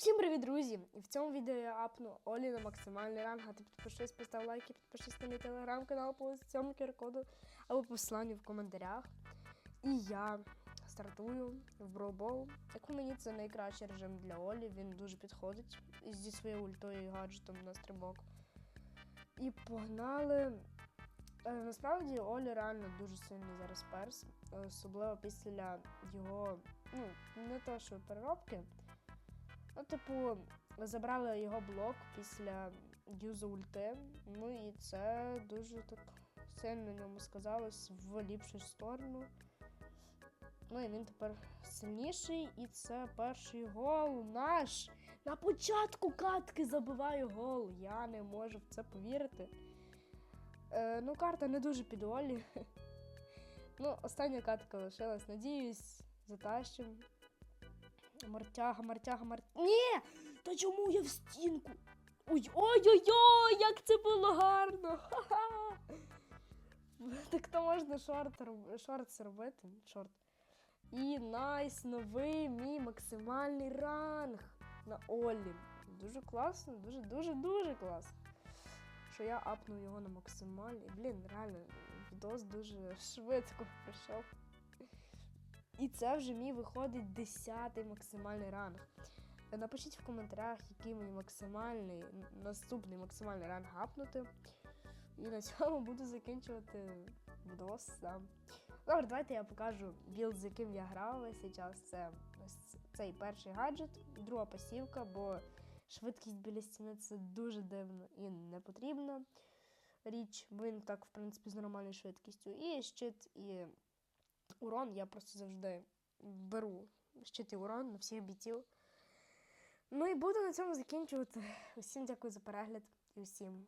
Усім привіт, друзі! І в цьому відео я апну Олі на максимальний ранг. А ти підпишись, постав лайк і підпишись на мій телеграм-канал по цьому QR-коду або посиланню в коментарях. І я стартую в Ball. Як по мені, це найкращий режим для Олі. Він дуже підходить зі своєю ультою і гаджетом на стрибок. І погнали. Е, Насправді Олі реально дуже сильний зараз перс, особливо після його, ну, не то що переробки. Ну, типу, забрали його блок після юзу ульти. Ну і це дуже так сильно ньому сказалось в ліпшу сторону. Ну і він тепер сильніший, і це перший гол наш. На початку катки забиваю гол. Я не можу в це повірити. Е, ну, карта не дуже під Олі. Ну, остання катка лишилась. Надіюсь, затащим. Мартяга, мартяга, мартяга. Ні! Та чому я в стінку? Ой, ой-ой-ой, як це було гарно! Так то можна шорт, роб- шортс. Шорт. І найс, новий мій максимальний ранг на Олі. Дуже класно, дуже, дуже, дуже класно. Що я апнув його на максимальний. Блін, реально, відос дуже швидко прийшов. І це вже мій виходить 10 максимальний ранг. Напишіть в коментарях, який мій максимальний, наступний максимальний ранг гапнути. І на цьому буду закінчувати відос сам. Добре, давайте я покажу білд, з яким я весь час. Це ось цей перший гаджет, друга пасівка, бо швидкість біля стіни це дуже дивно і не потрібно річ, він так, в принципі, з нормальною швидкістю. І щит, і урон я просто завжди беру щити урон на всіх бійців. Ну і буду на цьому закінчувати. Усім дякую за перегляд і усім.